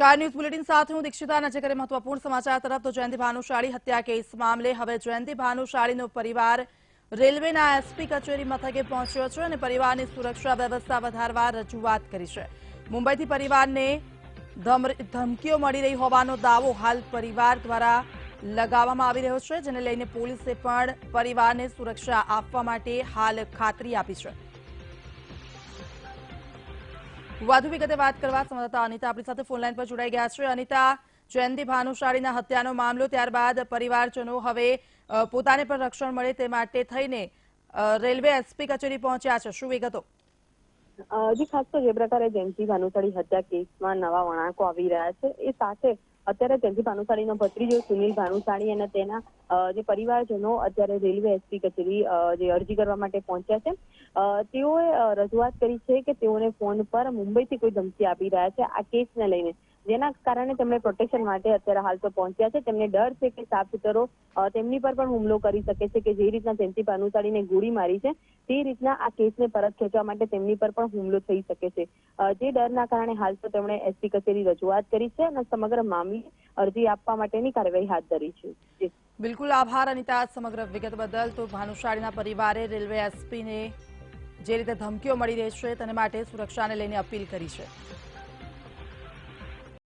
નમસ્કાર. News bulletin સાથે હું દીક્ષિતા. નજર કરે મહત્વપૂર્ણ સમાચાર તરફ તો જયંતિ ભાનુશાળી હત્યા કેસ મામલે હવે જયંતિ ભાનુશાળીનો પરિવાર રેલવેના એસપી કચેરી મથકે પહોંચ્યો છે અને પરિવારની સુરક્ષા વ્યવસ્થા વધારવા રજૂઆત કરી છે. મુંબઈથી પરિવારને ધમ- ધમકીઓ મળી રહી હોવાનો દાવો હાલ પરિવાર દ્વારા લગાવવામાં આવી રહ્યો છે, જેને લઈને પોલીસે પણ પરિવારને સુરક્ષા આપવા માટે હાલ ખાતરી આપી છે. વધુ વિગતે વાત કરવા સંવાદદાતા અનિતા આપણી સાથે ફોનલાઈન પર જોડાઈ ગયા છે. અનિતા, જયંતિ ભાનુશાળીના હત્યાનો મામલો, ત્યારબાદ પરિવારજનો હવે પોતાને પણ રક્ષણ મળે તે માટે થઈને રેલવે એસપી કચેરી પહોંચ્યા છે. શું વિગતો? હજી ખાસ તો જે પ્રકારે જયંતિ ભાનુશાળી હત્યા કેસમાં નવા વળાંકો આવી રહ્યા છે, એ સાથે અત્યારે જયંતિ ભાનુશાળીનો ભત્રીજો સુનિલ ભાનુશાળી અને તેના જે પરિવારજનો અત્યારે રેલવે એસપી કચેરી જે અરજી કરવા માટે પહોંચ્યા છે. તેઓએ રજૂઆત કરી છે કે તેઓને ફોન પર મુંબઈથી કોઈ ધમકી આપી રહ્યા છે આ કેસને લઈને. જેના કારણે તેમણે પ્રોટેક્શન માટે અત્યારે હાલ તો પહોંચ્યા છે. તેમને ડર છે કે સાપસૂતરો અ, તેમની પર પણ હુમલો કરી શકે છે કે જે રીતના જયંતિ ભાનુશાળીને ગોળી મારી છે તે રીતના આ કેસને પરત ખેંચવા માટે તેમની પર પણ હુમલો થઈ શકે છે. જે ડરના કારણે હાલ તો તેમણે એસપી કચેરી રજૂઆત કરી છે અને સમગ્ર મામલે અરજી આપવા માટેની કાર્યવાહી હાથ ધરી છે. બિલકુલ આભાર અનિતા સમગ્ર વિગત બદલ. તો ભાનુશાળીના પરિવારે રેલવે એસપીને જે રીતે ધમકીઓ મળી રહી છે તેને માટે સુરક્ષાને લઈને અપીલ કરી છે.